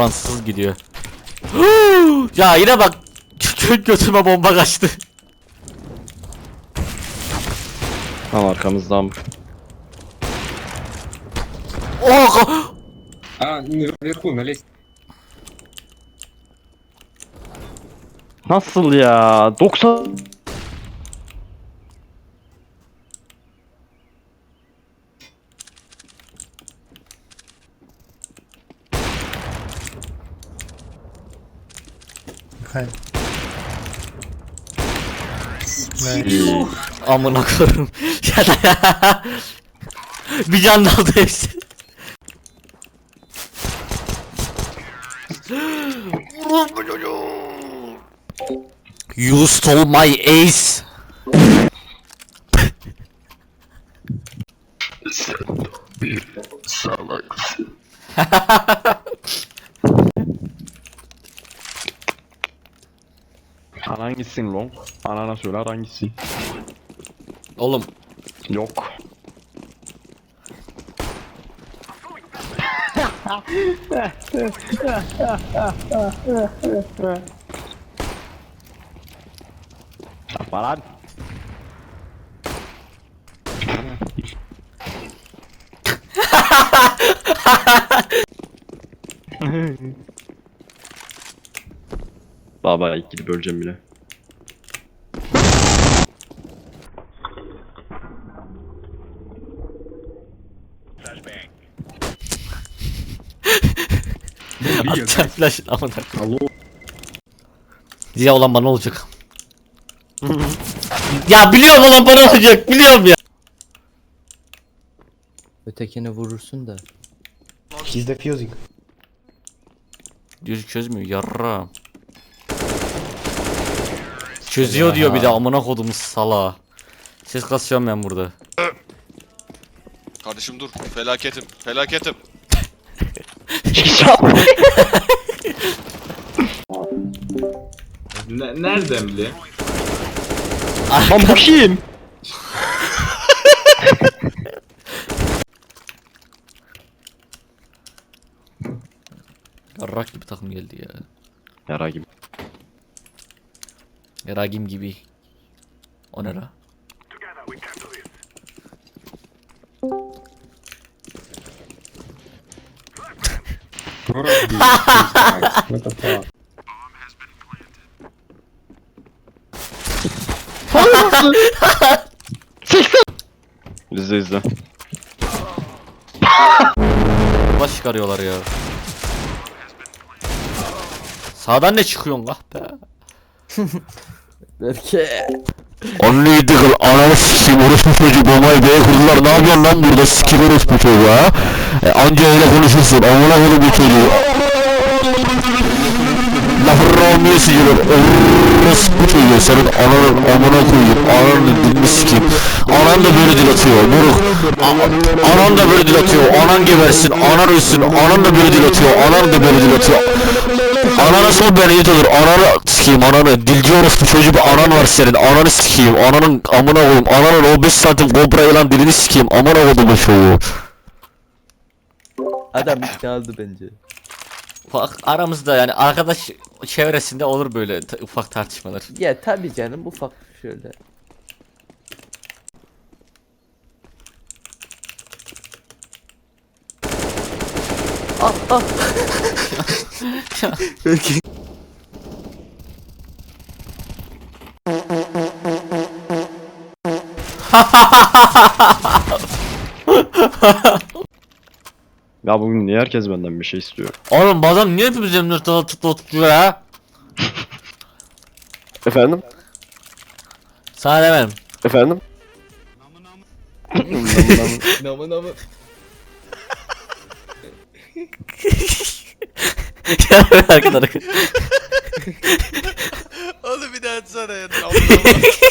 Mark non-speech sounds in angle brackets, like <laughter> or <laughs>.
Fransız gidiyor. <gasps> ya yine bak kök <laughs> götüme bomba kaçtı. Tam arkamızdan. Oh! А, наверху, на лестнице. Nasıl ya? 90 Hayır. Amına koyayım. Ya da ya. Bir can aldı hepsi. You stole my ace. <laughs> Anan gitsin long. Anana söyle anan gitsin. Oğlum Yok. Yapma lan. <laughs> Baba ilk gidip öleceğim bile. atacağım flash amına koyayım. Ziya olan bana olacak. ya biliyorum olan bana olacak biliyorum ya. Ötekini vurursun da. He's defusing. Diyor çözmüyor yarra. Çözüyor diyor bir de amına kodum sala. Ses kasıyorum ben burada. Kardeşim dur. Felaketim. Felaketim. <laughs> Ne- nereden bile? Lan bu kim? Yarrak gibi takım geldi ya. Yara gibi. Ragim gibi. O ne la? <laughs> İzle izle. Baş çıkarıyorlar ya. Sağdan ne çıkıyorsun lah be? <laughs> Berke. Only Diggle ananı sikeyim orospu çocuğu bombayı B'ye kurdular ne yapıyorsun lan burada sikim orospu çocuğu ha? E, anca öyle konuşursun amına koydum bu çocuğu. Lafı Romeo sicilur orospu çocuğu senin ananın amına koyayım ananın dilini sikeyim. Anan da böyle dil atıyor moruk. Anan da böyle dil atıyor anan gebersin anan ölsün anan da böyle dil atıyor anan da böyle dil atıyor. Anana son ben iyi olur. Ananı sikeyim ananı. Dilci orospu çocuğu bir anan var senin. Ananı sikeyim. Ananın amına koyayım. Ananın o 5 santim kobra yılan dilini sikeyim. Amına koydum bu çocuğu. Adam ikna aldı bence. Bak aramızda yani arkadaş çevresinde olur böyle ta- ufak tartışmalar. Ya tabi canım ufak şöyle. Ah ah. <laughs> Belki. Ya bugün niye herkes benden bir şey istiyor? Oğlum bu adam niye hepimizin nırtala tıkla tutuyor ya? Efendim? Sana demedim. Efendim? Namı namı. <laughs> <laughs> Gel böyle arkadan. Oğlum bir daha etsene ya. <laughs>